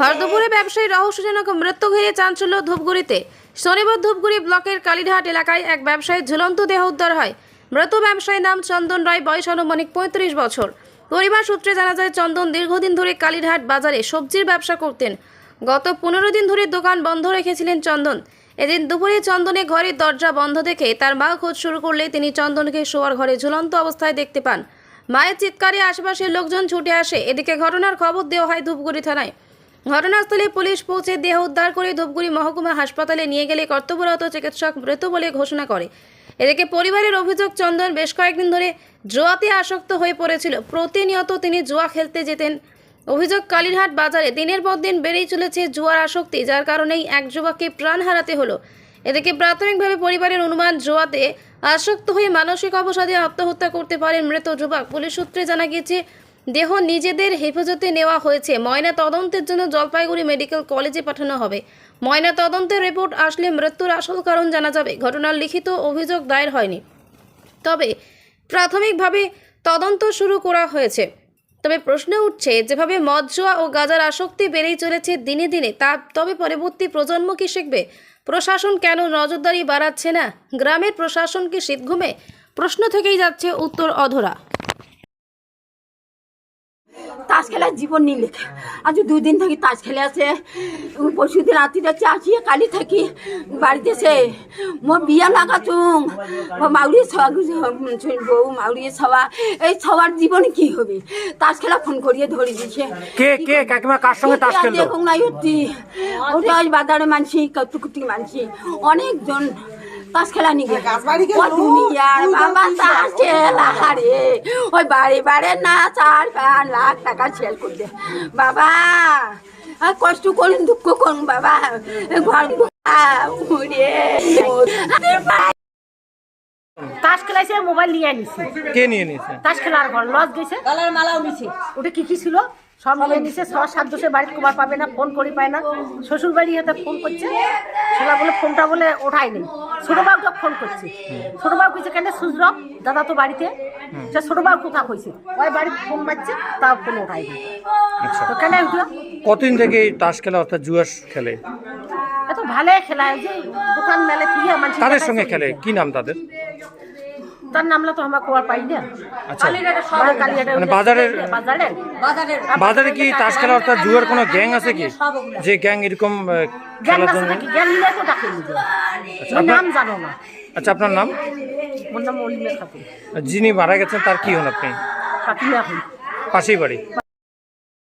ভরদুপুরে ব্যবসায়ী রহস্যজনক মৃত্যু ঘিরে চাঞ্চল্য ধূপগুড়িতে। শনিবার ধূপগুড়ি ব্লকের কালীঘাট এলাকায় এক ব্যবসায়ীর ঝুলন্ত দেহ উদ্ধার হয়। মৃত ব্যবসায়ীর নাম চন্দন রায়, বয়স আনুমানিক পঁয়ত্রিশ বছর। পরিবার সূত্রে জানা যায়, চন্দন দীর্ঘদিন ধরে কালীঘাট বাজারে সবজির ব্যবসা করতেন। গত পনেরো দিন ধরে দোকান বন্ধ রেখেছিলেন চন্দন। এদিন দুপুরে চন্দনে ঘরের দরজা বন্ধ দেখে তার মা খোঁজ শুরু করলে তিনি চন্দনকে শোয়ার ঘরে ঝুলন্ত অবস্থায় দেখতে পান। মায়ের চিৎকারে আশেপাশের লোকজন ছুটে আসে। এদিকে ঘটনার খবর দেওয়া হয় ধূপগুড়ি থানায়। ঘটনাস্থলে পুলিশ পৌঁছে দেহ উদ্ধার করে ধূপগুড়ি মহকুমা হাসপাতালে নিয়ে গেলে কর্তব্যরত চিকিৎসক মৃত বলে ঘোষণা করে। এদিকে পরিবারের অভিযোগ, চন্দন বেশ কয়েকদিন ধরে জুয়াতে আসক্ত হয়ে পড়েছিল। প্রতিনিয়ত তিনি জুয়া খেলতে যেতেন। অভিযোগ, কালীরহাট বাজারে দিনের পর দিন বেড়েই চলেছে জুয়ার আসক্তি, যার কারণেই এক যুবককে প্রাণ হারাতে হলো। এদিকে প্রাথমিকভাবে পরিবারের অনুমান জোয়াতে আসক্ত হয়ে মানসিক অবসাদে আত্মহত্যা করতে পারেন মৃত যুবক। পুলিশ সূত্রে জানা গিয়েছে, দেহ নিজেদের হেফাজতে নেওয়া হয়েছে। ময়না তদন্তের জন্য জলপাইগুড়ি মেডিকেল কলেজে পাঠানো হবে। ময়না তদন্তের রিপোর্ট আসলে মৃত্যুর আসল কারণ জানা যাবে। ঘটনার লিখিত অভিযোগ দায়ের হয়নি। তবে প্রাথমিকভাবে তদন্ত শুরু করা হয়েছে। তবে প্রশ্ন উঠছে, যেভাবে মদ, জুয়া ও গাজার আসক্তি বেড়েই চলেছে দিনে দিনে, তা তবে পরবর্তী প্রজন্ম কি শিখবে? প্রশাসন কেন নজরদারি বাড়াচ্ছে না? গ্রামের প্রশাসন কি শীত ঘুমে প্রশ্ন থেকেই যাচ্ছে উত্তর অধরা। তাস খেলার জীবন নিলে আজ দুই দিন থাকি তাস খেলে আছে পরশু দিন রাত্রিতে চাষি কালি থাকি। বাড়িতে সে মোর বিয়া লাগাচুং মাউরি ছাওয়া বউ মাউরি ছাওয়া এই ছাওয়ার জীবন কি হবে? তাস খেলা ফোন করিয়ে ধরে দিছে। কে কে কাকিমা কার সঙ্গে তাস খেলতো? দেখুন না ওটা বাজারে মানছি কতুকুটি মানছি। অনেকজন তাস খেলা নিয়ে বাবা তাস খেলা রে ওই বাড়ি বাড়ি না চার পাঁচ লাখ টাকা সেল করবে বাবা আর কষ্ট করুন দুঃখ করুন বাবা। ঘর উড়ে তাস খেলাইছে মোবাইল নিয়ে নিছে কে নিয়ে নিয়েছে? তাস খেলার ঘর লজ গেছে। গলার মালাও নিছে। ওটা কি কি ছিল? সব নিয়ে নিছে ছ সাত দোষে বাড়িতে কুমার পাবে না ফোন করি পায় না। শ্বশুর বাড়ি হাতে ফোন করছে। সেটা বলে ফোনটা বলে ওঠাই নেই। ছোট বাবুকে ফোন করছে। ছোটবাবু কিছু কইছে কেন সুজরব দাদা তো বাড়িতে। সে ছোটবাবু কোথা কইছে? ওই বাড়ি ফোন মারছে তাও ফোন ওঠাই আচ্ছা। তো কেন উঠল? কতদিন থেকে তাস খেলা অর্থাৎ জুয়াস খেলে? এত ভালো খেলা যে দোকান মেলে থেকে মানুষ তাদের সঙ্গে খেলে? কি নাম তাদের? তার নামলা তো আমরা খবর পাই না। আচ্ছা। মানে মানে বাজারের- বাজারে। বাজারে কি তাস খেলা অর্থাৎ জুয়ার কোনো গ্যাং আছে কি? যে গ্যাং এরকম খেলার জন্য? না। আচ্ছা আপনার নাম? যিনি মারা গেছেন তার কি হন আপনি? পাশেই বাড়ি?